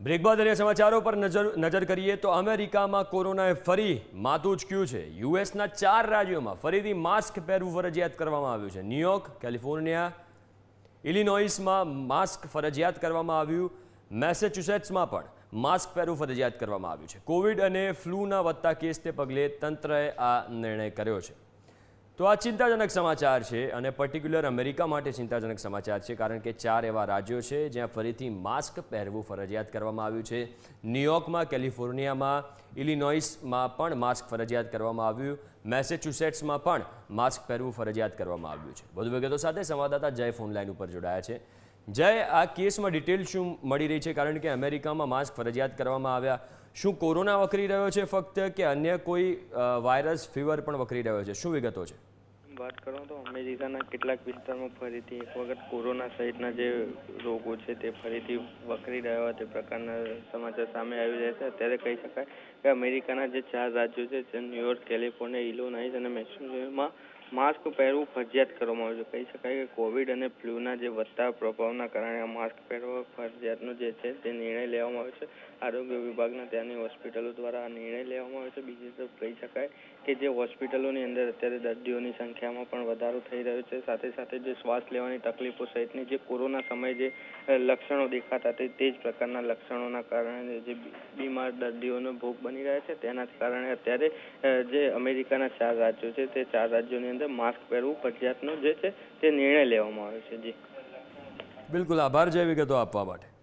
Break સમાચારો પર નજર નજર કરીએ તો અમેરિકામાં કોરોનાએ ફરી માથું ઉચક્યું છે. યુએસના ચાર રાજ્યોમાં ફરીથી માસ્ક પહેરવું ફરજિયાત કરવામાં આવ્યું છે. ન્યુયોર્ક, કેલિફોર્નિયા, ઇલિનોઇસમાં માસ્ક ફરજિયાત કરવામાં આવ્યું. મેસેચ્યુસેટ્સમાં પણ માસ્ક પહેરવું ફરજિયાત કરવામાં આવ્યું છે. કોવિડ અને ફ્લૂના વધતા કેસને પગલે તંત્રએ આ નિર્ણય કર્યો છે. તો આ ચિંતાજનક સમાચાર છે અને પર્ટિક્યુલર અમેરિકા માટે ચિંતાજનક સમાચાર છે, કારણ કે ચાર એવા રાજ્યો છે જ્યાં ફરીથી માસ્ક પહેરવું ફરજિયાત કરવામાં આવ્યું છે. ન્યુયોર્કમાં કેલિફોર્નિયામાં ઇલિનોઇસમાં પણ માસ્ક ફરજિયાત કરવામાં આવ્યું. મેસેચ્યુસેટ્સમાં પણ માસ્ક પહેરવું ફરજિયાત કરવામાં આવ્યું છે. વધુ વિગતો સાથે સંવાદદાતા જય ફોન લાઈન ઉપર જોડાયા છે. જય, આ કેસમાં ડિટેલ શું મળી રહી છે? કારણ કે અમેરિકામાં માસ્ક ફરજિયાત કરવામાં આવ્યા. શું કોરોના વકરી રહ્યો છે ફક્ત કે અન્ય કોઈ વાયરસ, ફીવર પણ વકરી રહ્યો છે? શું વિગતો છે? વાત કરો તો અમેરિકાના કેટલાક વિસ્તારમાં ફરીથી એક વખત કોરોના સહિતના જે રોગો છે તે ફરીથી વકરી રહ્યા તે પ્રકારના સમાચાર સામે આવી રહ્યા છે. અત્યારે કહી શકાય કે અમેરિકાના જે ચાર રાજ્યો છે, જે ન્યુયોર્ક, કેલિફોર્નિયા ઇલોનાઇઝ અને મેસેચ્યુસેટ્સમાં માસ્ક પહેરવું ફરજિયાત કરવામાં આવ્યું છે. કહી શકાય કે કોવિડ અને ફ્લૂના જે વધતા પ્રભાવના કારણે આ માસ્ક પહેરવા ફરજિયાતનો જે છે તે નિર્ણય લેવામાં આવ્યો છે. આરોગ્ય વિભાગના ત્યાંની હોસ્પિટલો દ્વારા આ નિર્ણય લેવામાં આવ્યો છે. બીજી તરફ કહી શકાય કે જે હોસ્પિટલોની અંદર અત્યારે દર્દીઓની સંખ્યામાં પણ વધારો થઈ રહ્યો છે. સાથે સાથે જે શ્વાસ લેવાની તકલીફો સહિતની જે કોરોના સમયે જે લક્ષણો દેખાતા તે તે જ પ્રકારના લક્ષણોના કારણે જે બીમાર દર્દીઓનો ભોગ બની રહ્યા છે. તેના કારણે અત્યારે જે અમેરિકાના ચાર રાજ્યો છે તે ચાર રાજ્યોની અંદર માસ્ક પહેરવું ફરજિયાતનો જે છે તે નિર્ણય લેવામાં આવે છે. જી. બિલકુલ આભાર જે વિગતો આપવા માટે.